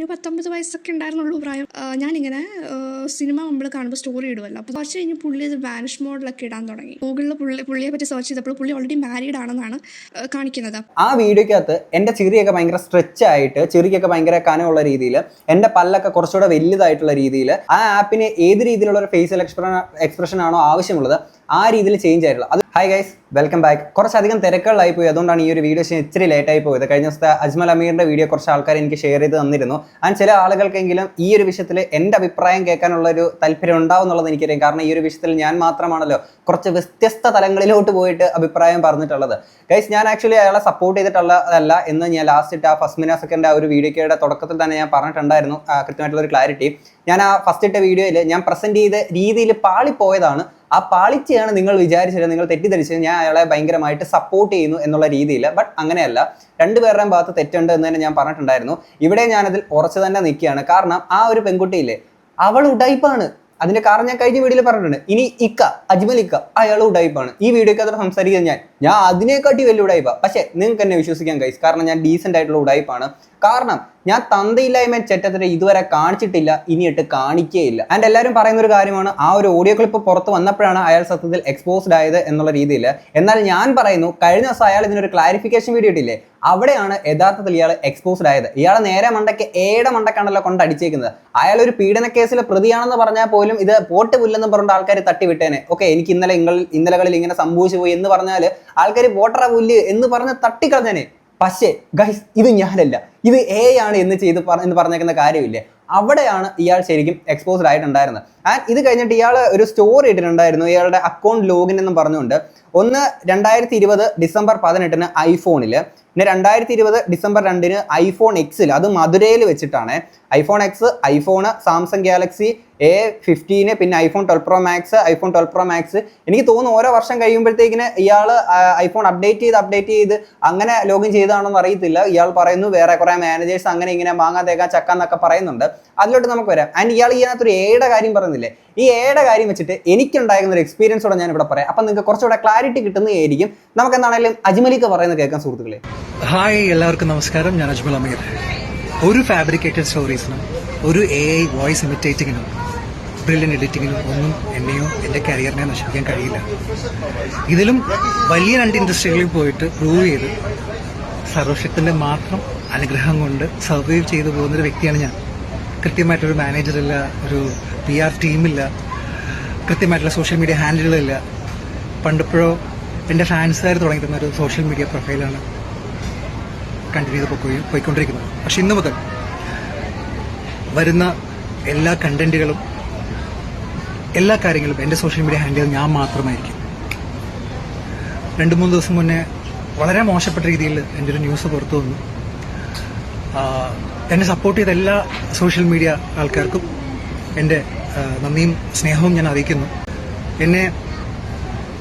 ഒരു പത്തൊമ്പത് വയസ്സൊക്കെ ഉണ്ടായിരുന്നുള്ളൂ പ്രായം. ഞാനിങ്ങനെ സിനിമ നമ്മൾ കാണുമ്പോൾ സ്റ്റോറി ഇടുമല്ലോ അപ്പോൾ കുറച്ച് കഴിഞ്ഞ് പുള്ളി ഇത് വാനിഷ് മോഡിലൊക്കെ ഇടാൻ തുടങ്ങി. ഗൂഗിളിൽ പുള്ളി പുള്ളിയെ പറ്റി സെർച്ച് ചെയ്തപ്പോൾ പുള്ളി ഓൾറെഡി മാരീഡ് ആണെന്നാണ് കാണിക്കുന്നത്. ആ വീഡിയോക്കകത്ത് എന്റെ ചിറിയൊക്കെ ഭയങ്കര സ്ട്രെച്ച് ആയിട്ട് ചിറിയൊക്കെ ഭയങ്കര കനമുള്ള രീതിയിൽ എന്റെ പല്ലൊക്കെ കുറച്ചുകൂടെ വലുതായിട്ടുള്ള രീതിയിൽ ആ ആപ്പിന് ഏത് രീതിയിലുള്ള ഒരു ഫേഷ്യൽ എക്സ്പ്ര എക്സ്പ്രഷൻ ആണോ ആവശ്യമുള്ളത് ആ രീതിയിൽ ചേഞ്ച് ആയിട്ടുള്ളത് അത് ഹൈ ഗൈസ് വെൽക്കം ബാക്ക് കുറച്ചധികം തിരക്കുകളായി പോയി. അതുകൊണ്ടാണ് ഈ ഒരു വീഡിയോ ഇച്ചിരി ലേറ്റ് ആയി പോയത്. കഴിഞ്ഞ ദിവസത്തെ അജ്മൽ അമീറിന്റെ വീഡിയോ കുറച്ച് ആൾക്കാർ എനിക്ക് ഷെയർ ചെയ്ത് തന്നിരുന്നു. ആൻഡ് ചില ആളുകൾക്കെങ്കിലും ഈ ഒരു വിഷയത്തിൽ എന്റെ അഭിപ്രായം കേൾക്കാനുള്ള ഒരു താല്പര്യം ഉണ്ടാവും എന്നുള്ളത് എനിക്കറിയാം. കാരണം ഈ ഒരു വിഷയത്തിൽ ഞാൻ മാത്രമാണല്ലോ കുറച്ച് വ്യത്യസ്ത തലങ്ങളിലോട്ട് പോയിട്ട് അഭിപ്രായം പറഞ്ഞിട്ടുള്ളത്. ഗൈസ് ഞാൻ ആക്ച്വലി അയാളെ സപ്പോർട്ട് ചെയ്തിട്ടുള്ളതല്ല എന്ന് ഞാൻ ലാസ്റ്റ് ഇട്ട് ആ ഫസ്റ്റ് മിനാ സെക്കൻഡ് ആ ഒരു വീഡിയോയുടെ തുടക്കത്തിൽ തന്നെ ഞാൻ പറഞ്ഞിട്ടുണ്ടായിരുന്നു. കൃത്യമായിട്ടുള്ള ഒരു ക്ലാരിറ്റി ഞാൻ ആ ഫസ്റ്റ് ഇട്ട വീഡിയോയിൽ ഞാൻ പ്രസന്റ് ചെയ്ത രീതിയിൽ പാളിപ്പോയതാണ്. ആ പാളിച്ചയാണ് നിങ്ങൾ വിചാരിച്ചത് നിങ്ങൾ തെറ്റിദ്ധരിച്ചത്. ഞാൻ അയാളെ ഭയങ്കരമായിട്ട് സപ്പോർട്ട് ചെയ്യുന്നു എന്നുള്ള രീതിയിൽ ബട്ട് അങ്ങനെയല്ല. രണ്ടുപേരുടെയും ഭാഗത്ത് തെറ്റുണ്ട് എന്ന് തന്നെ ഞാൻ പറഞ്ഞിട്ടുണ്ടായിരുന്നു. ഇവിടെ ഞാനതിൽ ഉറച്ചു തന്നെ നിൽക്കുകയാണ്. കാരണം ആ ഒരു പെൺകുട്ടിയില്ലേ അവൾ ഉടായിപ്പാണ്. അതിന്റെ കാരണം ഞാൻ കഴിഞ്ഞ വീഡിയോയിൽ പറഞ്ഞിട്ടുണ്ട്. ഇനി ഇക്ക അജ്മൽ ഇക്ക അയാൾ ഉടായിപ്പാണ്. ഈ വീഡിയോക്ക് അത്ര സംസാരിക്കുന്നത് ഞാൻ. ഞാൻ അതിനെക്കാട്ടി വലിയ ഉടായ്പ പക്ഷേ നിങ്ങൾക്ക് എന്നെ വിശ്വസിക്കാൻ കൈസ് കാരണം ഞാൻ ഡീസെന്റ് ആയിട്ടുള്ള ഉടായ്പാണ് കാരണം ഞാൻ തന്തയില്ലായ്മ ചെറ്റത്തിന് ഇതുവരെ കാണിച്ചിട്ടില്ല ഇനിയിട്ട് കാണിക്കുകയില്ല ആൻഡ് എല്ലാവരും പറയുന്ന ഒരു കാര്യമാണ് ആ ഒരു ഓഡിയോ ക്ലിപ്പ് പുറത്ത് വന്നപ്പോഴാണ് അയാൾ സത്യത്തിൽ എക്സ്പോസ്ഡ് ആയത് എന്നുള്ള രീതിയിൽ. എന്നാൽ ഞാൻ പറയുന്നു കഴിഞ്ഞ ദിവസം അയാൾ ഇതിനൊരു ക്ലാരിഫിക്കേഷൻ വീഡിയോ ഇട്ടില്ലേ? അവിടെയാണ് യഥാർത്ഥത്തിൽ ഇയാൾ എക്സ്പോസ്ഡ് ആയത്. ഇയാൾ നേരെ മണ്ടയ്ക്ക് ഏടെ മണ്ടക്കാണല്ലോ കൊണ്ട് അടിച്ചേക്കുന്നത്. അയാൾ ഒരു പീഡന കേസിലെ പ്രതിയാണെന്ന് പറഞ്ഞാൽ പോലും ഇത് പോട്ട് പുല്ലെന്ന് പറഞ്ഞ ആൾക്കാർ തട്ടിവിട്ടേനെ. ഓക്കെ എനിക്ക് ഇന്നലെ ഇന്നലകളിൽ ഇങ്ങനെ സംഭവിച്ചു പോയി എന്ന് പറഞ്ഞാൽ ആൾക്കാർ വോട്ടറ പുല്ല് എന്ന് പറഞ്ഞ് തട്ടിക്കളഞ്ഞനെ പക്ഷേ ഗൈസ് ഇത് ഞാനല്ല. ഇത് എ ആണ് എന്ന് ചെയ്ത് എന്ന് പറഞ്ഞേക്കുന്ന കാര്യമില്ലേ? അവിടെയാണ് ഇയാൾ ശരിക്കും എക്സ്പോസ്ഡ് ആയിട്ടുണ്ടായിരുന്നത്. ആൻഡ് ഇത് കഴിഞ്ഞിട്ട് ഇയാൾ ഒരു സ്റ്റോറി ഇട്ടിട്ടുണ്ടായിരുന്നു. ഇയാളുടെ അക്കൗണ്ട് ലോഗിൻ എന്നും പറഞ്ഞുകൊണ്ട്. ഒന്ന് രണ്ടായിരത്തി ഇരുപത് ഡിസംബർ പതിനെട്ടിന് ഐഫോണിൽ പിന്നെ രണ്ടായിരത്തി ഇരുപത് ഡിസംബർ രണ്ടിന് ഐഫോൺ എക്സിൽ അത് മധുരയിൽ വെച്ചിട്ടാണ്. IPhone X iPhone Samsung Galaxy A fifteen പിന്നെ iPhone twelve Pro Max iPhone twelve Pro Max എനിക്ക് തോന്നുന്നു ഓരോ വർഷം കഴിയുമ്പോഴത്തേക്കിന് ഇയാൾ ഐഫോൺ അപ്ഡേറ്റ് ചെയ്ത് അപ്ഡേറ്റ് ചെയ്ത് അങ്ങനെ ലോഗിൻ ചെയ്താണോ എന്ന് അറിയത്തില്ല. ഇയാൾ പറയുന്നു വേറെ കുറേ മാനേജേഴ്സ് അങ്ങനെ ഇങ്ങനെ മാങ്ങാ തേക്കാൻ ചക്കാന്നൊക്കെ പറയുന്നുണ്ട്. അതിലോട്ട് നമുക്ക് വരാം. ആൻഡ് ഇയാൾ ഇതിനകത്തൊരു ഏയുടെ കാര്യം പറയുന്നില്ലേ? ഈ ഏയുടെ കാര്യം വെച്ചിട്ട് എനിക്കുണ്ടായിരുന്ന ഒരു എക്സ്പീരിയൻസോടെ ഞാൻ ഇവിടെ പറയാം. അപ്പം നിങ്ങൾക്ക് കുറച്ചുകൂടെ ക്ലാരിറ്റി കിട്ടുന്നതായിരിക്കും നമുക്ക് എന്താണെങ്കിലും അജ്മലിക്ക് പറയുന്നത് കേൾക്കാൻ സുഹൃത്തുക്കളെ. ഹായ് എല്ലാവർക്കും നമസ്കാരം. ഞാൻ അജ്മൽ അമീർ. ഒരു ഫാബ്രിക്കേറ്റഡ് സ്റ്റോറീസിനും ഒരു എ ഐ വോയിസ് ഇമിറ്റേറ്റിങ്ങിനും ബ്രില്യൻ എഡിറ്റിങ്ങിനും ഒന്നും എന്നെയോ എന്റെ കരിയറിനെ നശിപ്പിക്കാൻ കഴിയില്ല. ഇതിലും വലിയ രണ്ട് ഇൻഡസ്ട്രികളിൽ പോയിട്ട് പ്രൂവ് ചെയ്ത് സർവശക്തിന്റെ മാത്രം അനുഗ്രഹം കൊണ്ട് സർവൈവ് ചെയ്തു പോകുന്നൊരു വ്യക്തിയാണ് ഞാൻ. കൃത്യമായിട്ടൊരു മാനേജറില്ല ഒരു പി ആർ ടീമില്ല കൃത്യമായിട്ടുള്ള സോഷ്യൽ മീഡിയ ഹാൻഡിലുകളില്ല പണ്ടിപ്പോഴോ എന്റെ ഫാൻസുകാർ തുടങ്ങി ഒരു സോഷ്യൽ മീഡിയ പ്രൊഫൈലാണ് കണ്ടിന്യൂ ചെയ്ത് പോയി പോയിക്കൊണ്ടിരിക്കുന്നത്. പക്ഷെ ഇന്ന് മുതൽ വരുന്ന എല്ലാ കണ്ടന്റുകളും എല്ലാ കാര്യങ്ങളും എന്റെ സോഷ്യൽ മീഡിയ ഹാൻഡിൽ ഞാൻ മാത്രമായിരിക്കും. രണ്ട് മൂന്ന് ദിവസം മുന്നേ വളരെ മോശപ്പെട്ട രീതിയിൽ എന്റെ ഒരു ന്യൂസ് പുറത്തു വന്നു. എന്നെ സപ്പോർട്ട് ചെയ്ത എല്ലാ സോഷ്യൽ മീഡിയ ആൾക്കാർക്കും എന്റെ നന്ദിയും സ്നേഹവും ഞാൻ അറിയിക്കുന്നു എന്നെ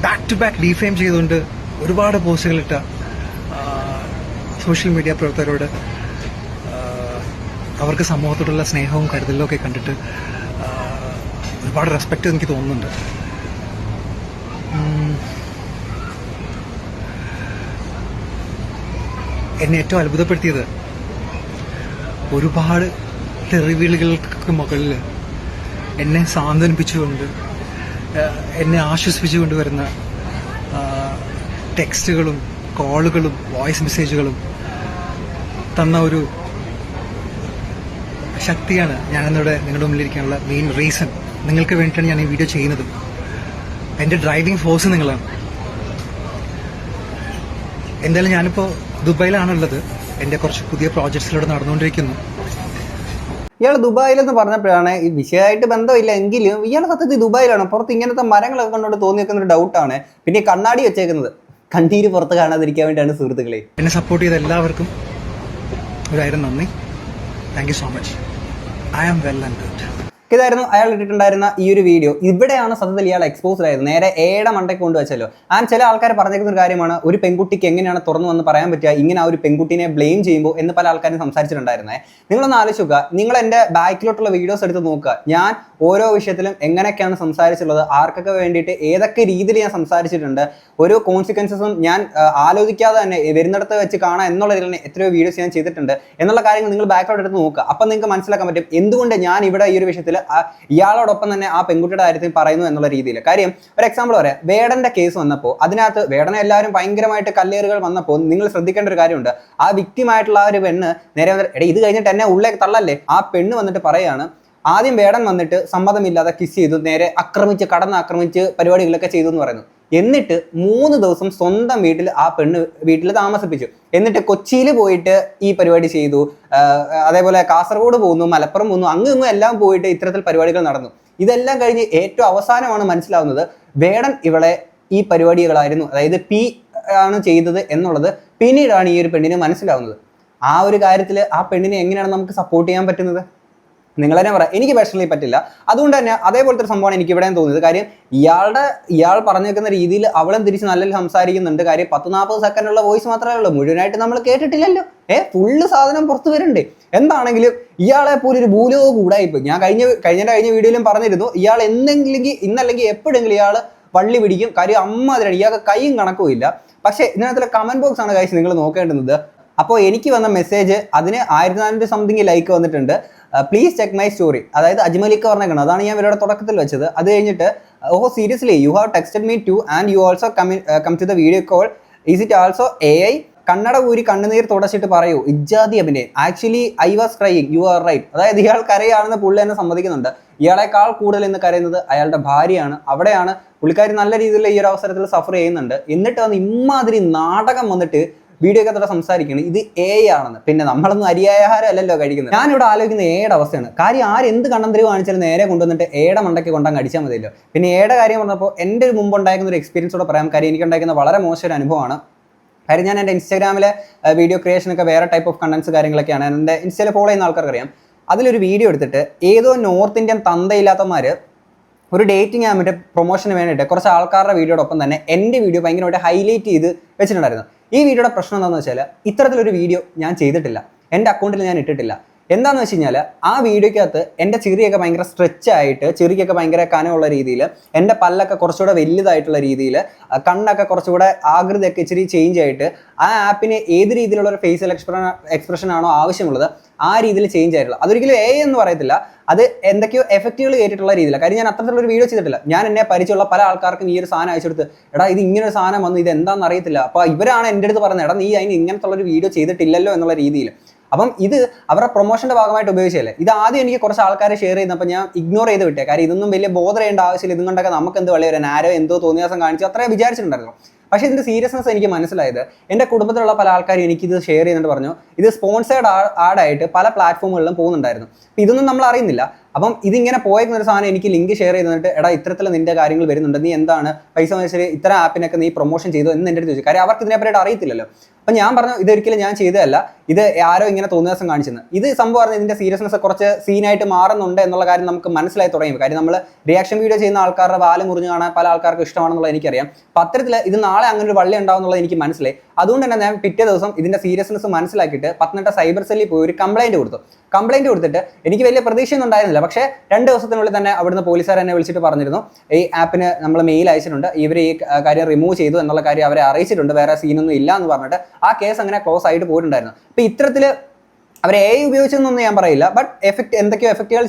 ബാക്ക് ടു ബാക്ക് ഡീഫെയിം ചെയ്തുകൊണ്ട് ഒരുപാട് പോസ്റ്റുകളിട്ട സോഷ്യൽ മീഡിയ പ്രവർത്തകരോട് അവർക്ക് സമൂഹത്തോടുള്ള സ്നേഹവും കരുതലും ഒക്കെ കണ്ടിട്ട് ഒരുപാട് റെസ്പെക്റ്റ് എനിക്ക് തോന്നുന്നുണ്ട്. എന്നെ ഏറ്റവും അത്ഭുതപ്പെടുത്തിയത് ഒരുപാട് തെറിവിളികൾക്ക് മുകളിൽ എന്നെ സാന്ത്വനിപ്പിച്ചുകൊണ്ട് എന്നെ ആശ്വസിപ്പിച്ചുകൊണ്ട് വരുന്ന ടെക്സ്റ്റുകളും കോളുകളും വോയിസ് മെസ്സേജുകളും തന്ന ഒരു ശക്തിയാണ് ഞാനിന്നിവിടെ നിങ്ങളുടെ മുന്നിലിരിക്കാനുള്ള മെയിൻ റീസൺ നിങ്ങൾക്ക് വേണ്ടിയിട്ടാണ് ഞാൻ ഈ വീഡിയോ ചെയ്യുന്നത്. എന്റെ ഡ്രൈവിംഗ് ഫോഴ്സ് നിങ്ങളാണ്. എന്തായാലും ഞാനിപ്പോൾ ദുബായിലാണുള്ളത്. എന്റെ കുറച്ച് പുതിയ പ്രോജക്ട്സിലൂടെ നടന്നുകൊണ്ടിരിക്കുന്നു. ഇയാൾ ദുബായിലെന്ന് പറഞ്ഞപ്പോഴാണ് ഈ വിഷയമായിട്ട് ബന്ധമില്ല എങ്കിലും ഇയാൾ സത്യത്തിൽ ദുബായിലാണ്. പുറത്ത് ഇങ്ങനത്തെ മരങ്ങളൊക്കെ കണ്ടുകൊണ്ട് തോന്നി വെക്കുന്ന ഒരു ഡൗട്ടാണ് പിന്നെ കണ്ണാടി വെച്ചേക്കുന്നത്. കണ്ണീര് പുറത്ത് കാണാതിരിക്കാൻ വേണ്ടിയാണ് സുഹൃത്തുക്കളെ. എന്നെ സപ്പോർട്ട് ചെയ്ത എല്ലാവർക്കും ഒരായിരം നന്ദി. Thank you so much I am well and good ഇതായിരുന്നു അയാൾ ഇട്ടിട്ടുണ്ടായിരുന്ന ഈ ഒരു വീഡിയോ ഇവിടെയാണ് സത്യത്തിൽ ഇയാൾ എക്സ്പോസ്ഡ് ആയത്. നേരെ ഏടെ മണ്ടയ്ക്ക് കൊണ്ടുവച്ചല്ലോ ആൻഡ് ചില ആൾക്കാർ പറഞ്ഞേക്കുന്ന ഒരു കാര്യമാണ് ഒരു പെൺകുട്ടിക്ക് എങ്ങനെയാണ് തുറന്നു വന്ന് പറയാൻ പറ്റുക? ഇങ്ങനെ ആ ഒരു പെൺകുട്ടിനെ ബ്ലെയിം ചെയ്യുമ്പോൾ എന്ന് പല ആൾക്കാരും സംസാരിച്ചിട്ടുണ്ടായിരുന്നേ. നിങ്ങളൊന്ന് ആലോചിക്കുക നിങ്ങൾ എന്റെ ബാക്കിലോട്ടുള്ള വീഡിയോസ് എടുത്ത് നോക്കുക. ഞാൻ ഓരോ വിഷയത്തിലും എങ്ങനെയൊക്കെയാണ് സംസാരിച്ചുള്ളത് ആർക്കൊക്കെ വേണ്ടിയിട്ട് ഏതൊക്കെ രീതിയിൽ ഞാൻ സംസാരിച്ചിട്ടുണ്ട്? ഓരോ കോൺസിക്വൻസസും ഞാൻ ആലോചിക്കാതെ തന്നെ വരുന്നിടത്ത് വെച്ച് കാണാം എന്നുള്ള രീതിയിൽ എത്രയോ വീഡിയോസ് ഞാൻ ചെയ്തിട്ടുണ്ട്. എന്നുള്ള കാര്യങ്ങൾ നിങ്ങൾ ബാക്കിലോട്ട് എടുത്ത് നോക്കുക. അപ്പം നിങ്ങൾക്ക് മനസ്സിലാക്കാൻ പറ്റും. എന്തുകൊണ്ട് ഞാൻ ഇവിടെ ഈ ഒരു വിഷയത്തിൽ ഇയാളോടൊപ്പം തന്നെ ആ പെൺകുട്ടിയുടെ കാര്യത്തിൽ പറയുന്നു എന്നുള്ള രീതിയിൽ. കാര്യം ഒരു എക്സാമ്പിൾ പറയാം. വേടന്റെ കേസ് വന്നപ്പോൾ അതിനകത്ത് വേടനെ എല്ലാവരും ഭയങ്കരമായിട്ട് കല്ലേറുകൾ വന്നപ്പോൾ നിങ്ങൾ ശ്രദ്ധിക്കേണ്ട ഒരു കാര്യമുണ്ട്. ആ വ്യക്തിമായിട്ടുള്ള ആ ഒരു പെണ്ണ് നേരെ എടാ ഇത് കഴിഞ്ഞിട്ട് എന്നെ ഉള്ളേ തള്ളല്ലേ? ആ പെണ്ണ് വന്നിട്ട് പറയാണ് ആദ്യം വേടൻ വന്നിട്ട് സമ്മതമില്ലാതെ കിസ് ചെയ്തു നേരെ ആക്രമിച്ച് കടന്ന് ആക്രമിച്ച് പരിപാടികളൊക്കെ ചെയ്തു എന്ന് പറയുന്നു. എന്നിട്ട് മൂന്ന് ദിവസം സ്വന്തം വീട്ടിൽ ആ പെണ്ണ് വീട്ടിൽ താമസിപ്പിച്ചു. എന്നിട്ട് കൊച്ചിയിൽ പോയിട്ട് ഈ പരിപാടി ചെയ്തു. അതേപോലെ കാസർഗോഡ് പോകുന്നു മലപ്പുറം പോകുന്നു അങ്ങും ഇങ്ങും എല്ലാം പോയിട്ട് ഇത്തരത്തിൽ പരിപാടികൾ നടന്നു. ഇതെല്ലാം കഴിഞ്ഞ് ഏറ്റവും അവസാനമാണ് മനസ്സിലാവുന്നത് വേടൻ ഇവളെ ഈ പരിപാടികളായിരുന്നു അതായത് പി ആണ് ചെയ്തത് എന്നുള്ളത് പിന്നീടാണ് ഈ ഒരു പെണ്ണിന് മനസ്സിലാവുന്നത്. ആ ഒരു കാര്യത്തിൽ ആ പെണ്ണിനെ എങ്ങനെയാണ് നമുക്ക് സപ്പോർട്ട് ചെയ്യാൻ പറ്റുന്നത്? നിങ്ങൾ തന്നെ പറയാം. എനിക്ക് പേഴ്സണലി പറ്റില്ല. അതുകൊണ്ട് തന്നെ അതേപോലത്തെ ഒരു സംഭവമാണ് എനിക്ക് ഇവിടെയും തോന്നിയത്. കാര്യം ഇയാളുടെ ഇയാൾ പറഞ്ഞു വെക്കുന്ന രീതിയിൽ അവളും തിരിച്ച് നല്ല സംസാരിക്കുന്നുണ്ട്. കാര്യം പത്ത് നാൽപ്പത് സെക്കൻഡുള്ള വോയിസ് മാത്രമേ ഉള്ളൂ. മുഴുവനായിട്ട് നമ്മൾ കേട്ടിട്ടില്ലല്ലോ. ഏ ഫുള്ള് സാധനം പുറത്തു വരുന്നുണ്ട് എന്താണെങ്കിലും ഇയാളെ പോലെ ഒരു ഭൂലോ കൂടായിപ്പ് ഞാൻ കഴിഞ്ഞ കഴിഞ്ഞ കഴിഞ്ഞ വീഡിയോയിലും പറഞ്ഞിരുന്നു ഇയാൾ എന്തെങ്കിലും ഇന്നല്ലെങ്കിൽ എപ്പോഴെങ്കിലും ഇയാൾ വള്ളി പിടിക്കും. കാര്യം അമ്മ അതിനാണ് ഇയാൾക്ക് കൈയും കണക്കുമില്ല. പക്ഷേ ഇതിനകത്തുള്ള കമന്റ് ബോക്സ് ആണ് കാര്യം നിങ്ങൾ നോക്കേണ്ടുന്നത്. അപ്പോൾ എനിക്ക് വന്ന മെസ്സേജ് അതിന് ആയിരത്തി നാനൂറ് സംതിങ് ലൈക്ക് വന്നിട്ടുണ്ട് പ്ലീസ് ചെക്ക് മൈ സ്റ്റോറി അതായത് അജ്മലിക്ക് പറഞ്ഞേക്കണം അതാണ് ഞാൻ ഇവരുടെ തുടക്കത്തിൽ വെച്ചത്. അത് കഴിഞ്ഞിട്ട് ഓ seriously you have texted me too and you also come come to the video call is it also a I കണ്ണട ഊരി കണ്ണുനീർ തുടച്ചിട്ട് പറയൂ. ഇജാതി അഭിനയം actually I was crying you are right അതായത് ഇയാൾ കരയാണെന്ന് പുള്ളി തന്നെ സമ്മതിക്കുന്നുണ്ട്. ഇയാളെക്കാൾ കൂടുതൽ ഇന്ന് കരയുന്നത് അയാളുടെ ഭാര്യയാണ്. അവിടെയാണ് പുള്ളിക്കാരി നല്ല രീതിയിൽ ഈ ഒരു അവസരത്തിൽ സഫർ ചെയ്യുന്നുണ്ട്. എന്നിട്ട് വന്ന് ഇമ്മാതിരി നാടകം വന്നിട്ട് വീഡിയോ ഒക്കെ സംസാരിക്കുന്നത് ഇത് എ ആണെന്ന്. പിന്നെ നമ്മളൊന്നും അരിയാഹാരം അല്ലല്ലോ കഴിക്കുന്നത്. ഞാനിവിടെ ആലോചിക്കുന്ന എയുടെ അവസ്ഥയാണ്. കാര്യം ആര് എന്ത് കണ്ണന്തിരി കാണിച്ചാലും നേരെ കൊണ്ടുവന്നിട്ട് ഏടെ മണ്ടയ്ക്ക് കൊണ്ടങ്ങ് അടിച്ചാൽ മതിയല്ലോ. പിന്നെ ഏടെ കാര്യം പറഞ്ഞപ്പോൾ എന്റെ ഒരു മുമ്പ് ഉണ്ടായിരുന്ന ഒരു എക്സ്പീരിയൻസോടെ പറയാം. കാര്യം എനിക്ക് ഉണ്ടായിരുന്ന വളരെ മോശം ഒരു അനുഭവമാണ്. കാര്യം ഞാൻ എന്റെ ഇൻസ്റ്റാഗ്രാമിലെ വീഡിയോ ക്രിയേഷൻ ഒക്കെ വേറെ ടൈപ്പ് ഓഫ് കണ്ടൻസ് കാര്യങ്ങളൊക്കെയാണ് എന്റെ ഇൻസ്റ്റയിൽ ഫോളോ ചെയ്യുന്ന ആൾക്കാർക്കറിയാം. അതിലൊരു വീഡിയോ എടുത്തിട്ട് ഏതോ നോർത്ത് ഇന്ത്യൻ തന്തയില്ലാത്തമാർ ഒരു ഡേറ്റിംഗ് ആമിന്റെ പ്രൊമോഷന് വേണ്ടിയിട്ട് കുറച്ച് ആൾക്കാരുടെ വീഡിയോടൊപ്പം തന്നെ എന്റെ വീഡിയോ ഭയങ്കരമായിട്ട് ഹൈലൈറ്റ് ചെയ്ത് വെച്ചിട്ടുണ്ടായിരുന്നു. ഈ വീഡിയോയുടെ പ്രശ്നം എന്താണെന്ന് വെച്ചാൽ ഇത്തരത്തിലൊരു വീഡിയോ ഞാൻ ചെയ്തിട്ടില്ല. എന്റെ അക്കൗണ്ടിൽ ഞാൻ ഇട്ടിട്ടില്ല. എന്താണെന്ന് വെച്ച് കഴിഞ്ഞാൽ ആ വീഡിയോക്കകത്ത് എന്റെ ചിറിയൊക്കെ ഭയങ്കര സ്ട്രെച്ച് ആയിട്ട് ചിറിയൊക്കെ ഭയങ്കര കനമുള്ള രീതിയിൽ എന്റെ പല്ലൊക്കെ കുറച്ചുകൂടെ വലുതായിട്ടുള്ള രീതിയിൽ കണ്ണൊക്കെ കുറച്ചുകൂടെ ആകൃതിയൊക്കെ ഇച്ചിരി ചേഞ്ച് ആയിട്ട് ആ ആപ്പിന് ഏത് രീതിയിലുള്ള ഒരു ഫേഷ്യൽ എക്സ്പ്ര എക്സ്പ്രഷൻ ആണോ ആവശ്യമുള്ളത് ആ രീതിയിൽ ചേഞ്ച് ആയിട്ടുള്ള അതൊരിക്കലും എ എന്ന് പറയത്തില്ല. അത് എന്തൊക്കെയോ എഫക്റ്റുകൾ കയറ്റിയിട്ടുള്ള രീതിയിലാണ് കാര്യം ഞാൻ അത്തരത്തിലുള്ള ഒരു വീഡിയോ ചെയ്തിട്ടില്ല. ഞാൻ എന്നെ പരിചയമുള്ള പല ആൾക്കാർക്കും ഈ ഒരു സാധനം അയച്ചെടുത്ത് എടാ ഇത് ഇങ്ങനെ ഒരു സാധനം വന്നു ഇത് എന്താണെന്ന് അറിയത്തില്ല. അപ്പോൾ ഇവരാണ് എന്റെ അടുത്ത് പറഞ്ഞത് എടാ നീ അതിന് ഇങ്ങനത്തുള്ള ഒരു വീഡിയോ ചെയ്തിട്ടില്ലല്ലോ എന്നുള്ള രീതിയിൽ അപ്പം ഇത് അവരുടെ പ്രൊമോഷന്റെ ഭാഗമായിട്ട് ഉപയോഗിച്ചല്ലേ ഇത് ആദ്യം എനിക്ക് കുറച്ച് ആൾക്കാരെ ഷെയർ ചെയ്തപ്പോൾ ഞാൻ ഇഗ്നോർ ചെയ്ത് വിട്ടേ. കാര്യം ഇതൊന്നും വലിയ ബോധ ചെയ്യേണ്ട ആവശ്യമില്ല. ഇതും കൊണ്ടൊക്കെ നമുക്ക് എന്ത് വളരെ ആരോ എന്തോ തോന്നിയാസം കാണിച്ചു. അത്രേ വിചാരിച്ചിട്ടുണ്ടായിരുന്നു. പക്ഷേ ഇതിന്റെ സീരിയസ്നെസ് എനിക്ക് മനസ്സിലായത് എന്റെ കുടുംബത്തിലുള്ള പല ആൾക്കാരും എനിക്കിത് ഷെയർ ചെയ്യുന്നുണ്ട് പറഞ്ഞു. ഇത് സ്പോൺസേഡ് ആഡായിട്ട് പല പ്ലാറ്റ്ഫോമുകളിലും പോകുന്നുണ്ടായിരുന്നു. ഇതൊന്നും നമ്മൾ അറിയുന്നില്ല. അപ്പം ഇതിങ്ങനെ പോയേക്കുന്ന ഒരു സാധനം എനിക്ക് ലിങ്ക് ഷെയർ ചെയ്തിട്ട് എടാ ഇത്തരത്തിൽ നിന്റെ കാര്യങ്ങൾ വരുന്നുണ്ട്. നീ എന്താണ് പൈസ മേടിച്ചിട്ട് ഇത്ര ആപ്പിനൊക്കെ നീ പ്രൊമോഷൻ ചെയ്തു എന്ന് എന്റെ അടുത്ത് ചോദിച്ചു. കാര്യം അവർക്ക് ഇതിനെപ്പറ്റി അറിയത്തില്ലല്ലോ. അപ്പം ഞാൻ പറഞ്ഞു ഇതൊരിക്കലും ഞാൻ ചെയ്തതല്ല. ഇത് ആരോ ഇങ്ങനെ തോന്നിയ ദിവസം കാണിച്ചെന്ന്. ഇത് സംഭവം പറഞ്ഞാൽ ഇതിന്റെ സീരിയസ്നെസ് കുറച്ച് സീനായിട്ട് മാറുന്നുണ്ട് എന്നുള്ള കാര്യം നമുക്ക് മനസ്സിലായി തുടങ്ങി. കാര്യം നമ്മൾ റിയാക്ഷൻ വീഡിയോ ചെയ്യുന്ന ആൾക്കാരുടെ വാൽ മുറിഞ്ഞു കാണാൻ പല ആൾക്കാർക്ക് ഇഷ്ടമാണെന്നുള്ളത് എനിക്കറിയാം. അപ്പം അത്തരത്തിൽ ഇത് നാളെ അങ്ങനെ ഒരു വള്ളി ഉണ്ടാവുന്നുള്ളത് എനിക്ക് മനസ്സിലായി. അതുകൊണ്ട് തന്നെ ഞാൻ പിറ്റേ ദിവസം ഇതിന്റെ സീരിയസ്നെസ് മനസ്സിലാക്കിയിട്ട് പത്തനംതിട്ട സൈബർ സെല്ലിൽ പോയി ഒരു കംപ്ലൈന്റ് കൊടുത്തു. കംപ്ലൈന്റ് കൊടുത്തിട്ട് എനിക്ക് വലിയ പ്രതീക്ഷയൊന്നും ഉണ്ടായിരുന്നില്ല. പക്ഷേ രണ്ട് ദിവസത്തിനുള്ളിൽ തന്നെ അവിടുന്ന് പോലീസുകാർ എന്നെ വിളിച്ചിട്ട് പറഞ്ഞിരുന്നു. ഈ ആപ്പിന് നമ്മൾ മെയിൽ അയച്ചിട്ടുണ്ട്. ഇവർ ഈ കാര്യം റിമൂവ് ചെയ്തു എന്നുള്ള കാര്യം അവരെ അറിയിച്ചിട്ടുണ്ട്. വേറെ സീനൊന്നും ഇല്ല എന്ന് പറഞ്ഞിട്ട് ആ കേസ് അങ്ങനെ ക്ലോസ് ആയിട്ട് പോയിട്ടുണ്ടായിരുന്നു. അപ്പോൾ ഇത്തരത്തിൽ അവർ എ ഉപയോഗിച്ചെന്നൊന്നും ഞാൻ പറയില്ല ബട്ട് എഫക്ട് എന്തൊക്കെയോ എഫക്റ്റുകൾ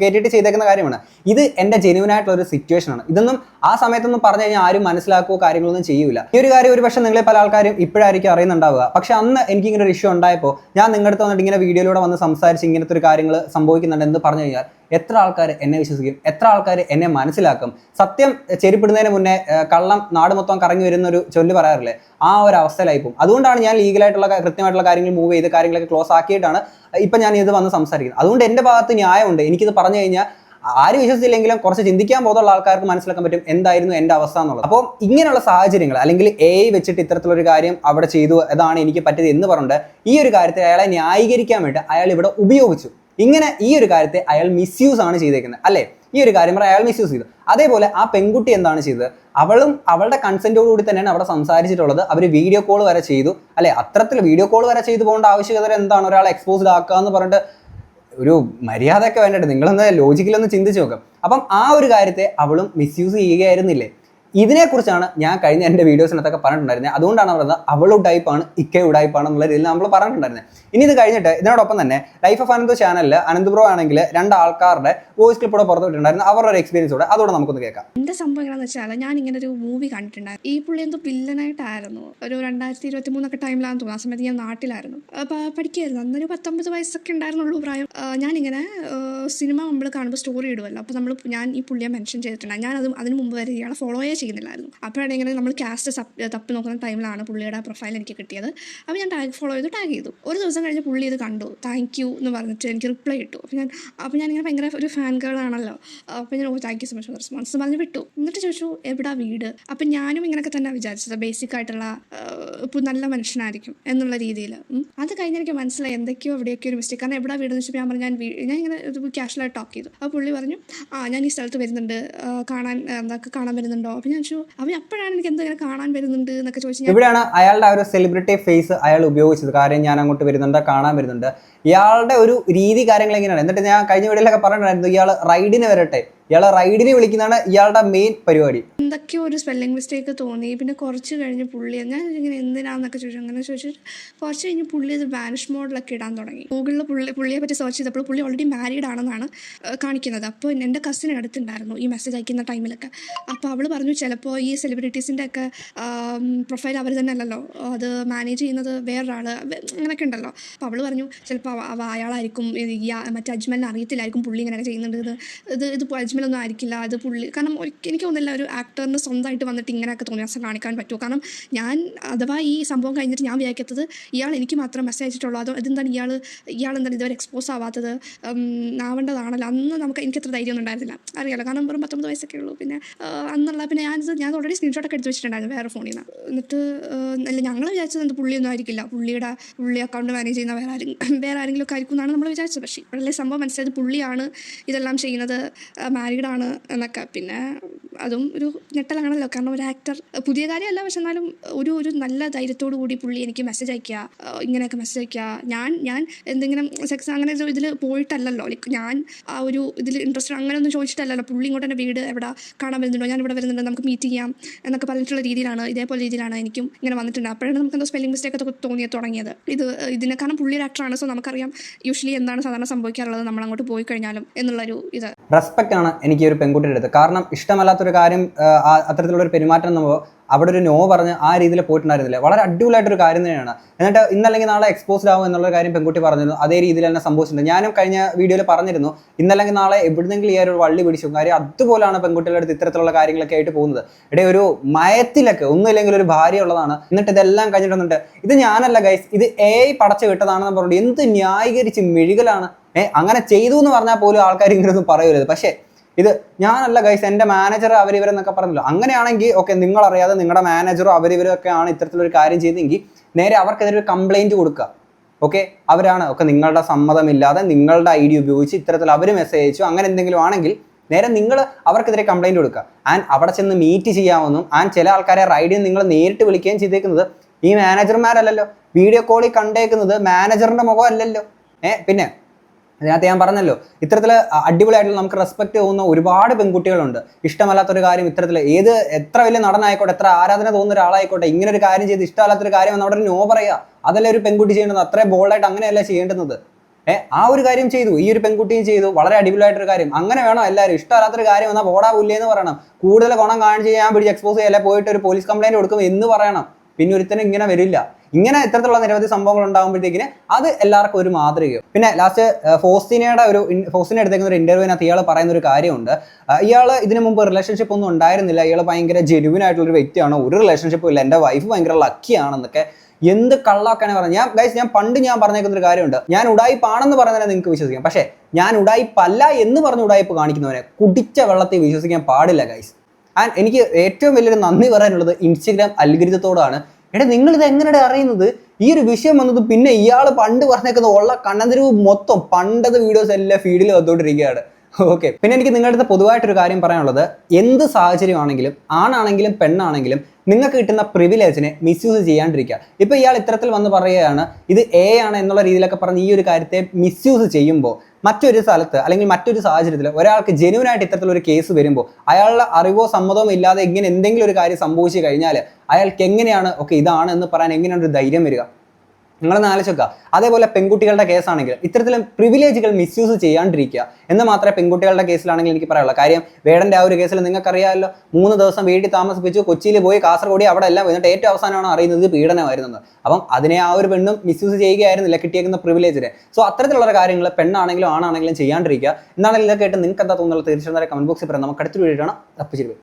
കയറ്റിയിട്ട് ചെയ്തേക്കുന്ന കാര്യമാണ്. ഇത് എന്റെ ജെനുവൻ ആയിട്ടുള്ള ഒരു സിറ്റുവേഷൻ ആണ്. ഇതൊന്നും ആ സമയത്തൊന്നും പറഞ്ഞു കഴിഞ്ഞാൽ ആരും മനസ്സിലാക്കുകയോ കാര്യങ്ങളൊന്നും ചെയ്യൂല. ഈ ഒരു കാര്യം ഒരു പക്ഷേ നിങ്ങളെ പല ആൾക്കാരും ഇപ്പോഴായിരിക്കും അറിയുന്നുണ്ടാവുക. പക്ഷെ അന്ന് എനിക്ക് ഇങ്ങനെ ഒരു ഇഷ്യൂ ഉണ്ടായപ്പോൾ ഞാൻ നിങ്ങളുടെ അടുത്ത് വന്നിട്ട് ഇങ്ങനെ വീഡിയോയിലൂടെ വന്ന് സംസാരിച്ച് ഇങ്ങനത്തെ ഒരു കാര്യങ്ങൾ സംഭവിക്കുന്നുണ്ട് എന്ന് പറഞ്ഞു കഴിഞ്ഞാൽ എത്ര ആൾക്കാർ എന്നെ വിശ്വസിക്കും? എത്ര ആൾക്കാർ എന്നെ മനസ്സിലാക്കും? സത്യം ചെരിപ്പിടുന്നതിന് മുന്നേ കള്ളം നാട് മൊത്തം കറങ്ങി വരുന്ന ഒരു ചൊല്ല് പറയാറില്ലേ? ആ ഒരു അവസ്ഥയിലായി അതുകൊണ്ടാണ് ഞാൻ ലീഗലായിട്ടുള്ള കൃത്യമായിട്ടുള്ള കാര്യങ്ങൾ മൂവ് ചെയ്ത് കാര്യങ്ങളൊക്കെ ക്ലോസ് ആക്കിയിട്ടാണ് ഇപ്പം ഞാൻ ഇത് വന്ന് സംസാരിക്കുന്നത്. അതുകൊണ്ട് എന്റെ ഭാഗത്ത് ന്യായമുണ്ട്. എനിക്കിത് പറഞ്ഞു കഴിഞ്ഞാൽ ആര് വിശ്വസിച്ചില്ലെങ്കിലും കുറച്ച് ചിന്തിക്കാൻ ബോധമുള്ള ആൾക്കാർക്ക് മനസ്സിലാക്കാൻ പറ്റും എന്തായിരുന്നു എന്റെ അവസ്ഥ എന്നുള്ളത്. അപ്പോൾ ഇങ്ങനെയുള്ള സാഹചര്യങ്ങൾ അല്ലെങ്കിൽ എ വെച്ചിട്ട് ഇത്തരത്തിലൊരു കാര്യം അവിടെ ചെയ്തു അതാണ് എനിക്ക് പറ്റിയത് എന്ന് പറഞ്ഞിട്ട് ഈ ഒരു കാര്യത്തെ അയാളെ ന്യായീകരിക്കാൻ വേണ്ടി അയാൾ ഇവിടെ ഉപയോഗിച്ചു. ഇങ്ങനെ ഈ ഒരു കാര്യത്തെ അയാൾ മിസ്യൂസ് ആണ് ചെയ്തേക്കുന്നത്. അല്ലേ? ഈ ഒരു കാര്യം പറയാം അയാൾ മിസ്യൂസ് ചെയ്തു. അതേപോലെ ആ പെൺകുട്ടി എന്താണ് ചെയ്തത്? അവളും അവളുടെ കൺസെന്റോടുകൂടി തന്നെയാണ് അവിടെ സംസാരിച്ചിട്ടുള്ളത്. അവർ വീഡിയോ കോൾ വരെ ചെയ്തു. അല്ലെ? അത്രത്തിൽ വീഡിയോ കോൾ വരെ ചെയ്തു പോകേണ്ട ആവശ്യകത എന്താണ് ഒരാളെ എക്സ്പോസ്ഡ് ആക്കുക എന്ന് പറഞ്ഞിട്ട് ഒരു മര്യാദയൊക്കെ വേണ്ടിയിട്ട് നിങ്ങളൊന്ന് ലോജിക്കലൊന്ന് ചിന്തിച്ച് നോക്കാം. അപ്പം ആ ഒരു കാര്യത്തെ അവളും മിസ്യൂസ് ചെയ്യുകയായിരുന്നില്ലേ? ഇതിനെക്കുറിച്ചാണ് ഞാൻ കഴിഞ്ഞ എന്റെ വീഡിയോസിനകത്തൊക്കെ പറഞ്ഞിട്ടുണ്ടായിരുന്നത്. അതുകൊണ്ടാണ് പറയുന്നത് അവൾ ഉടായ്പാണ് ഇക്കെ ഉടായ്പാണ് എന്നുള്ള രീതിയിൽ നമ്മൾ പറഞ്ഞിട്ടുണ്ടായിരുന്നത്. ഇനി ഇത് കഴിഞ്ഞിട്ട് ഇതിനോടൊപ്പം തന്നെ ലൈഫ് ഓഫ് അനന്ത് ചാനലിൽ അനന്ത് ബ്രോ ആണെങ്കിൽ രണ്ട് ആൾക്കാരുടെ വോയിസ് ക്ലിപ്പ് കൂടെ പുറത്തുവിട്ടുണ്ടായിരുന്നു അവരുടെ എക്സ്പീരിയൻസ് കൂടെ. അതോടെ നമുക്കൊന്ന് കേൾക്കാം. എന്റെ സംഭവം എങ്ങനെയാണെന്ന് വെച്ചാൽ ഞാൻ ഇങ്ങനെ ഒരു മൂവി കണ്ടിട്ടുണ്ടായിരുന്നു. ഈ പുള്ളി എന്തോ വില്ലനായിട്ടായിരുന്നു ഒരു രണ്ടായിരത്തി ഇരുപത്തി മൂന്നൊക്കെ ടൈമിലാണെന്ന് തോന്നുന്നു. ആ സമയത്ത് ഞാൻ നാട്ടിലായിരുന്നു. പഠിക്കായിരുന്നു അന്നൊരു പത്തൊമ്പത് വയസ്സൊക്കെ ഉണ്ടായിരുന്നുള്ളൂ പ്രായം. ഞാനിങ്ങനെ സിനിമ നമ്മൾ കാണുമ്പോൾ സ്റ്റോറി ഇടുമല്ലോ അപ്പോൾ നമ്മൾ ഞാൻ ഈ പുള്ളിയെ മെൻഷൻ ചെയ്തിട്ടുണ്ട് ഞാൻ അത് അതിന് മുമ്പ് വരെ ഇയാളെ ഫോളോയേ ചെയ്യുന്നില്ലായിരുന്നു. അപ്പോഴാണ് ഇങ്ങനെ നമ്മൾ കാസ്റ്റ് തപ്പി നോക്കുന്ന ടൈമിലാണ് പുള്ളിയുടെ പ്രൊഫൈൽ എനിക്ക് കിട്ടിയത്. അപ്പോൾ ഞാൻ ടാഗ് ഫോളോ ചെയ്തു ടാഗ് ചെയ്തു. ഒരു ദിവസം കഴിഞ്ഞ് പുള്ളി ഇത് കണ്ടു. താങ്ക് യു എന്ന് പറഞ്ഞിട്ട് എനിക്ക് റിപ്ലൈ ഇട്ടു. അപ്പോൾ ഞാൻ അപ്പോൾ ഇങ്ങനെ ഭയങ്കര ഒരു ഫാൻ ഗേൾ ആണല്ലോ അപ്പോൾ ഞാൻ ഓ thank you so much response പറഞ്ഞ് വിട്ടു. എന്നിട്ട് ചോദിച്ചു എവിടാ വീട്? അപ്പം ഞാനും ഇങ്ങനെയൊക്കെ തന്നെ വിചാരിച്ചത്. ബേസിക് ആയിട്ടുള്ള നല്ല മനുഷ്യനായിരിക്കും എന്നുള്ള രീതിയിൽ അത് കഴിഞ്ഞ് എനിക്ക് മനസ്സിലായി എന്തൊക്കെയോ എവിടെയൊക്കെ ഒരു മിസ്റ്റേക്ക് കാരണം എവിടെ വീട് എന്ന് വെച്ചപ്പോൾ ഞാൻ പറഞ്ഞു ഞാൻ ഞാൻ ഇങ്ങനെ ക്യാഷ്വലായിട്ട് ടോക്ക് ചെയ്തു. അപ്പോൾ പുള്ളി പറഞ്ഞു ആ ഞാൻ ഈ സ്ഥലത്ത് വരുന്നുണ്ട്. കാണാൻ എന്താ കാണാൻ വരുന്നുണ്ടോ? അപ്പം ഞാൻ ചോദിച്ചു അപ്പം അപ്പോഴാണ് എനിക്ക് എന്താ ഇങ്ങനെ കാണാൻ വരുന്നുണ്ട് എന്നൊക്കെ ചോദിച്ചു ഇവിടെയാണ് അയാളുടെ ആ ഒരു സെലിബ്രിറ്റി ഫേസ് അയാൾ ഉപയോഗിച്ചത്? കാര്യം ഞാൻ അങ്ങോട്ട് വരുന്നുണ്ട് കാണാൻ വരുന്നുണ്ട്. ഇയാളുടെ ഒരു രീതി കാര്യങ്ങൾ എങ്ങനെയാണ്? എന്നിട്ട് ഞാൻ കഴിഞ്ഞ വീഡിയോയിലൊക്കെ പറഞ്ഞിട്ടുണ്ടായിരുന്നു ഇയാൾ റൈഡിന് വരട്ടെ. ഇയാളെ റൈഡിനെ വിളിക്കുന്നതാണ് ഇയാളുടെ മെയിൻ പരിപാടി. എന്തൊക്കെയോ ഒരു സ്പെല്ലിംഗ് മിസ്റ്റേക്ക് തോന്നി. പിന്നെ കുറച്ച് കഴിഞ്ഞ് പുള്ളി ഞാൻ ഇങ്ങനെ എന്തിനാന്നൊക്കെ ചോദിച്ചു. അങ്ങനെ ചോദിച്ചിട്ട് കുറച്ച് കഴിഞ്ഞ് പുള്ളി ഇത് വാനിഷ് മോഡിലൊക്കെ ഇടാൻ തുടങ്ങി. ഗൂഗിളിൽ പുള്ളി പുള്ളിയെ പറ്റി സെർച്ച് ചെയ്തപ്പോൾ പുള്ളി ഓൾറെഡി മാരീഡ് ആണെന്നാണ് കാണിക്കുന്നത്. അപ്പോൾ എന്റെ കസിൻ അടുത്തുണ്ടായിരുന്നു ഈ മെസ്സേജ് അയക്കുന്ന ടൈമിലൊക്കെ അപ്പോൾ അവൾ പറഞ്ഞു ചിലപ്പോൾ ഈ സെലിബ്രിറ്റീസിന്റെ ഒക്കെ പ്രൊഫൈൽ അവർ തന്നെ അല്ലല്ലോ. അത് മാനേജ് ചെയ്യുന്നത് വേറൊരാൾ അങ്ങനെയൊക്കെ ഉണ്ടല്ലോ. അപ്പോൾ അവൾ പറഞ്ഞു ചിലപ്പോൾ അയാളായിരിക്കും മറ്റേ അജ്മലിനെ അറിയത്തില്ലായിരിക്കും പുള്ളി ഇങ്ങനെയൊക്കെ ചെയ്യുന്നുണ്ട്. ഇത് ഇത് ഇത് അജ്മലൊന്നും ആയിരിക്കില്ല. അത് പുള്ളി കാരണം എനിക്ക് തോന്നുന്നില്ല ഒരു ആക്ടറിന് സ്വന്തമായിട്ട് വന്നിട്ട് ഇങ്ങനെയൊക്കെ തോന്നിയാസം കാണിക്കാൻ പറ്റുമോ? കാരണം ഞാൻ അഥവാ ഈ സംഭവം കഴിഞ്ഞിട്ട് ഞാൻ വിചാരിക്കത്തത് ഇയാൾ എനിക്ക് മാത്രം മെസ്സേജ് അയച്ചിട്ടുള്ളൂ. അതോ ഇതെന്താണ് ഇയാൾ ഇയാൾ എന്താണ് ഇതുവരെ എക്സ്പോസ് ആവാത്തത്? ആവേണ്ടതാണല്ലോ അന്ന് നമുക്ക് എനിക്ക് അത്ര ധൈര്യമൊന്നും ഉണ്ടായിരുന്നില്ല. അറിയാലോ കാരണം വെറും പത്തൊമ്പത് വയസ്സൊക്കെ ഉള്ളൂ. പിന്നെ അന്നുള്ള പിന്നെ ഞാൻ ഞാൻ ഓൾറെഡി സ്ക്രീൻഷോട്ടൊക്കെ എടുത്ത് വെച്ചിട്ടുണ്ടായിരുന്നു വേറെ ഫോണിൽ നിന്ന് എന്നിട്ട് അല്ല ഞങ്ങൾ വിചാരിച്ചത് എന്ത് പുള്ളിയൊന്നും ആയിരിക്കില്ല. പുള്ളിയുടെ പുള്ളി അക്കൗണ്ട് മാനേജ് ചെയ്യുന്ന വേറെ ആരും വേറെ ആരെങ്കിലും ഒക്കെ ആയിരിക്കും എന്നാണ് നമ്മൾ വിചാരിച്ചത്. പക്ഷേ ഇപ്പോഴല്ലേ സംഭവം മനസ്സിലായത് പുള്ളിയാണ് ഇതെല്ലാം ചെയ്യുന്നത്. മാരീഡാണ് എന്നൊക്കെ. പിന്നെ അതും ഒരു ഞെട്ടലാണല്ലോ. കാരണം ഒരു ആക്ടർ പുതിയ കാര്യമല്ല പക്ഷെ എന്നാലും ഒരു ഒരു നല്ല ധൈര്യത്തോടു കൂടി പുള്ളി എനിക്ക് മെസ്സേജ് അയക്കുക ഇങ്ങനെയൊക്കെ മെസ്സേജ് അയക്കുക ഞാൻ ഞാൻ എന്തെങ്കിലും സെക്സ് അങ്ങനെ ഇതിൽ പോയിട്ടല്ലല്ലോ. ലൈക്ക് ഞാൻ ആ ഒരു ഇതിൽ ഇൻട്രസ്റ്റ് അങ്ങനെ ഒന്നും ചോദിച്ചിട്ടല്ലല്ലോ. പുള്ളി ഇങ്ങോട്ട് എന്റെ വീട് എവിടെ കാണാൻ വരുന്നുണ്ടോ? ഞാൻ ഇവിടെ വരുന്നുണ്ടോ നമുക്ക് മീറ്റ് ചെയ്യാം എന്നൊക്കെ പറഞ്ഞിട്ടുള്ള രീതിയിലാണ് ഇതേപോലെ രീതിയിലാണ് എനിക്കും ഇങ്ങനെ വന്നിട്ടുണ്ട്. അപ്പോഴാണ് നമുക്ക് എന്തോ സ്പെല്ലിംഗ് മിസ്റ്റേക്ക് ഒക്കെ തോന്നിയ തുടങ്ങിയത്. ഇത് ഇതിനെ കാരണം പുള്ളി ഒരു ആക്ടറാണ് സോ നമുക്കറിയാം യൂഷ്വലി എന്താണ് സാധാരണ സംഭവിക്കാറുള്ളത് നമ്മൾ അങ്ങോട്ട് പോയി കഴിഞ്ഞാലും എന്നുള്ളൊരു ഇത്. റെസ്പെക്റ്റ് ആണ് എനിക്ക് ഒരു പെൺകുട്ടിയുടെ അടുത്ത്. കാരണം ഇഷ്ടമല്ലാത്തൊരു കാര്യം അത്തരത്തിലുള്ളൊരു പെരുമാറ്റം നമ്മൾ അവിടെ ഒരു നോ പറഞ്ഞ് ആ രീതിയിൽ പോയിട്ടുണ്ടായിരുന്നില്ല. വളരെ അടിപൊളിയായിട്ടൊരു കാര്യം തന്നെയാണ്. എന്നിട്ട് ഇന്നല്ലെങ്കിൽ നാളെ എക്സ്പോസ്ഡ് ആവും എന്നുള്ള കാര്യം പെൺകുട്ടി പറഞ്ഞിരുന്നു. അതേ രീതിയിൽ തന്നെ സംഭവിച്ചിട്ടുണ്ട്. ഞാനും കഴിഞ്ഞ വീഡിയോയിൽ പറഞ്ഞിരുന്നു ഇന്നല്ലെങ്കിൽ നാളെ എവിടുന്നെങ്കിലും ഈ ഒരു വള്ളി പിടിച്ചു കാര്യം അതുപോലെയാണ് പെൺകുട്ടികളുടെ അടുത്ത് ഇത്തരത്തിലുള്ള കാര്യങ്ങളൊക്കെ ആയിട്ട് പോകുന്നത്. ഇടേ ഒരു മയത്തിലൊക്കെ ഒന്നുമില്ലെങ്കിൽ ഒരു ഭാര്യ ഉള്ളതാണ് എന്നിട്ട് ഇതെല്ലാം കഴിഞ്ഞിട്ടുണ്ട് ഇത് ഞാനല്ല ഗൈസ് ഇത് എ ഐ പടച്ചു വിട്ടതാണെന്ന് പറഞ്ഞു എന്ത് ന്യായീകരിച്ച് മെഴുകലാണ് ഏ അങ്ങനെ ചെയ്തു എന്ന് പറഞ്ഞാൽ പോലും ആൾക്കാർ ഇങ്ങനെയൊന്നും പറയരുത് പക്ഷേ ഇത് ഞാനല്ല ഗൈസ് എന്റെ മാനേജർ അവരിവരെന്നൊക്കെ പറഞ്ഞല്ലോ. അങ്ങനെയാണെങ്കിൽ ഓക്കെ നിങ്ങൾ അറിയാതെ നിങ്ങളുടെ മാനേജറോ അവരിവരൊക്കെ ആണ് ഇത്തരത്തിലൊരു കാര്യം ചെയ്തെങ്കിൽ നേരെ അവർക്കെതിരെ ഒരു കംപ്ലൈന്റ് കൊടുക്കുക ഓക്കെ അവരാണ് ഒക്കെ നിങ്ങളുടെ സമ്മതമില്ലാതെ നിങ്ങളുടെ ഐ ഡി ഉപയോഗിച്ച് ഇത്തരത്തിൽ അവർ മെസ്സേജ് അയച്ചു അങ്ങനെ എന്തെങ്കിലും ആണെങ്കിൽ നേരെ നിങ്ങൾ അവർക്കെതിരെ കംപ്ലൈന്റ് കൊടുക്കുക ആൻഡ് അവിടെ ചെന്ന് മീറ്റ് ചെയ്യാമെന്നും ആൻഡ് ചില ആൾക്കാരെ റൈഡിൽ നിങ്ങൾ നേരിട്ട് വിളിക്കുകയും ചെയ്തേക്കുന്നത് ഈ മാനേജർമാരല്ലല്ലോ വീഡിയോ കോളിൽ കണ്ടേക്കുന്നത് മാനേജറിന്റെ മുഖമല്ലല്ലോ. ഏ പിന്നെ അതിനകത്ത് ഞാൻ പറഞ്ഞല്ലോ ഇത്തരത്തിൽ അടിപൊളിയായിട്ടുള്ള നമുക്ക് റെസ്പെക്ട് തോന്നുന്ന ഒരുപാട് പെൺകുട്ടികളുണ്ട്. ഇഷ്ടമല്ലാത്തൊരു കാര്യം ഇത്തരത്തിൽ ഏത് എത്ര വലിയ നടനായിക്കോട്ടെ എത്ര ആരാധന തോന്നുന്ന ഒരാളായിക്കോട്ടെ ഇങ്ങനെ ഒരു കാര്യം ചെയ്ത് ഇഷ്ടമല്ലാത്തൊരു കാര്യം എന്ന് അവിടെ നോ പറയുക അതല്ലേ ഒരു പെൺകുട്ടി ചെയ്യേണ്ടത്? അത്രയും ബോൾഡായിട്ട് അങ്ങനെയല്ല ചെയ്യേണ്ടുന്നത് ഏ ആ ഒരു കാര്യം ചെയ്തു ഈ ഒരു പെൺകുട്ടിയും ചെയ്തു വളരെ അടിപൊളിയായിട്ടൊരു കാര്യം. അങ്ങനെ വേണം എല്ലാവരും ഇഷ്ടമല്ലാത്തൊരു കാര്യം വന്നാൽ ബോടാ പുല്ലേ എന്ന് പറയണം. കൂടുതൽ ഗുണം കാണിച്ച് ഞാൻ പിടിച്ച് എക്സ്പോസ് ചെയ്യല്ലേ പോയിട്ട് ഒരു പോലീസ് കംപ്ലൈന്റ് കൊടുക്കും എന്ന് പറയണം. പിന്നെ ഒരുത്തനും ഇങ്ങനെ വരില്ല. ഇങ്ങനെ ഇത്തരത്തിലുള്ള നിരവധി സംഭവങ്ങൾ ഉണ്ടാകുമ്പോഴത്തേക്കിന് അത് എല്ലാവർക്കും ഒരു മാതൃകയോ പിന്നെ ലാസ്റ്റ് ഫോസ്റ്റിനയുടെ ഒരു ഫോസ്റ്റിനെ എടുത്തേക്കുന്ന ഒരു ഇന്റർവ്യൂവിനകത്ത് ഇയാൾ പറയുന്ന ഒരു കാര്യമുണ്ട്. ഇയാൾ ഇതിനു മുമ്പ് റിലേഷൻഷിപ്പ് ഒന്നും ഉണ്ടായിരുന്നില്ല. ഇയാൾ ഭയങ്കര ജെനുവിൻ ആയിട്ടുള്ള ഒരു വ്യക്തിയാണ്. ഒരു റിലേഷൻഷിപ്പും ഇല്ല. എന്റെ വൈഫ് ഭയങ്കര ലക്കിയാണെന്നൊക്കെ എന്ത് കള്ളാക്കാനെ പറഞ്ഞു ഞാൻ ഗൈസ് ഞാൻ പണ്ട് ഞാൻ പറഞ്ഞേക്കുന്ന ഒരു കാര്യമുണ്ട്. ഞാൻ ഉടായിപ്പാണെന്ന് പറഞ്ഞാൽ നിങ്ങൾക്ക് വിശ്വസിക്കാം. പക്ഷേ ഞാൻ ഉടായിപ്പല്ല എന്ന് പറഞ്ഞ് ഉടായിപ്പ് കാണിക്കുന്നവനെ കുടിച്ച വെള്ളത്തിൽ വിശ്വസിക്കാൻ പാടില്ല ഗൈസ് ആൻഡ് എനിക്ക് ഏറ്റവും വലിയൊരു നന്ദി പറയാനുള്ളത് ഇൻസ്റ്റഗ്രാം അൽഗരിതത്തോടാണ്. എടാ നിങ്ങൾ ഇത് എങ്ങനെയാണ് അറിയുന്നത്? ഈ ഒരു വിഷയം വന്നത് പിന്നെ ഇയാൾ പണ്ട് പറഞ്ഞേക്കുന്ന ഉള്ള കണ്ണന്തിരിവ് മൊത്തം പണ്ടത്തെ വീഡിയോസ് എല്ലാം ഫീഡിൽ വന്നുകൊണ്ടിരിക്കുകയാണ് ഓക്കെ പിന്നെ എനിക്ക് നിങ്ങളുടെ അടുത്ത് പൊതുവായിട്ടൊരു കാര്യം പറയാനുള്ളത്. എന്ത് സാഹചര്യമാണെങ്കിലും ആണാണെങ്കിലും പെണ്ണാണെങ്കിലും നിങ്ങൾക്ക് കിട്ടുന്ന പ്രിവിലേജിനെ മിസ്യൂസ് ചെയ്യാണ്ടിരിക്കുക. ഇപ്പോൾ ഇയാൾ ഇത്തരത്തിൽ വന്ന് പറയുകയാണ് ഇത് എ ആണ് എന്നുള്ള രീതിയിലൊക്കെ പറഞ്ഞ് ഈ ഒരു കാര്യത്തെ മിസ്യൂസ് ചെയ്യുമ്പോൾ മറ്റൊരു സ്ഥലത്ത് അല്ലെങ്കിൽ മറ്റൊരു സാഹചര്യത്തിൽ ഒരാൾക്ക് ജെനുവിനായിട്ട് ഇത്തരത്തിലൊരു കേസ് വരുമ്പോൾ അയാളുടെ അറിവോ സമ്മതമോ ഇല്ലാതെ ഇങ്ങനെ എന്തെങ്കിലും ഒരു കാര്യം സംഭവിച്ചു കഴിഞ്ഞാൽ അയാൾക്ക് എങ്ങനെയാണ് ഓക്കെ ഇതാണ് എന്ന് പറയാൻ എങ്ങനെയാണ് ഒരു ധൈര്യം വരിക? നിങ്ങളൊന്ന് ആലോചിക്കുക അതേപോലെ പെൺകുട്ടികളുടെ കേസാണെങ്കിൽ ഇത്തരത്തിലും പ്രിവിലേജുകൾ മിസ്യൂസ് ചെയ്യാണ്ടിരിക്കുക. എന്ന് മാത്രമേ പെൺകുട്ടികളുടെ കേസിലാണെങ്കിൽ എനിക്ക് പറയാനുള്ളൂ. കാര്യം വേടന്റെ ആ ഒരു കേസിൽ നിങ്ങൾക്കറിയാമല്ലോ. മൂന്ന് ദിവസം വീട്ടിൽ താമസിപ്പിച്ചു കൊച്ചിയിൽ പോയി കാസർഗോഡ് അവിടെ എല്ലാം വന്നിട്ട് ഏറ്റവും അവസാനമാണ് അറിയുന്നത് പീഡനമായിരുന്നത്. അപ്പം അതിനെ ആ ഒരു പെണ്ണും മിസ്യൂസ് ചെയ്യുകയായിരുന്നില്ല കിട്ടിയേക്കുന്ന പ്രിവിലേജിനെ സോ അത്തരത്തിലുള്ള കാര്യങ്ങൾ പെണ്ണാണെങ്കിലും ആണാണെങ്കിലും ചെയ്യാണ്ടിരിക്കുക. എന്നാണെങ്കിലും ഇതൊക്കെ ആയിട്ട് നിങ്ങൾക്ക് എന്താ തോന്നുന്നത് തീർച്ചയായും കമന്റ് ബോക്സിൽ പറയാം. നമുക്ക് അടുത്തൊരു വീഡിയോ ശരി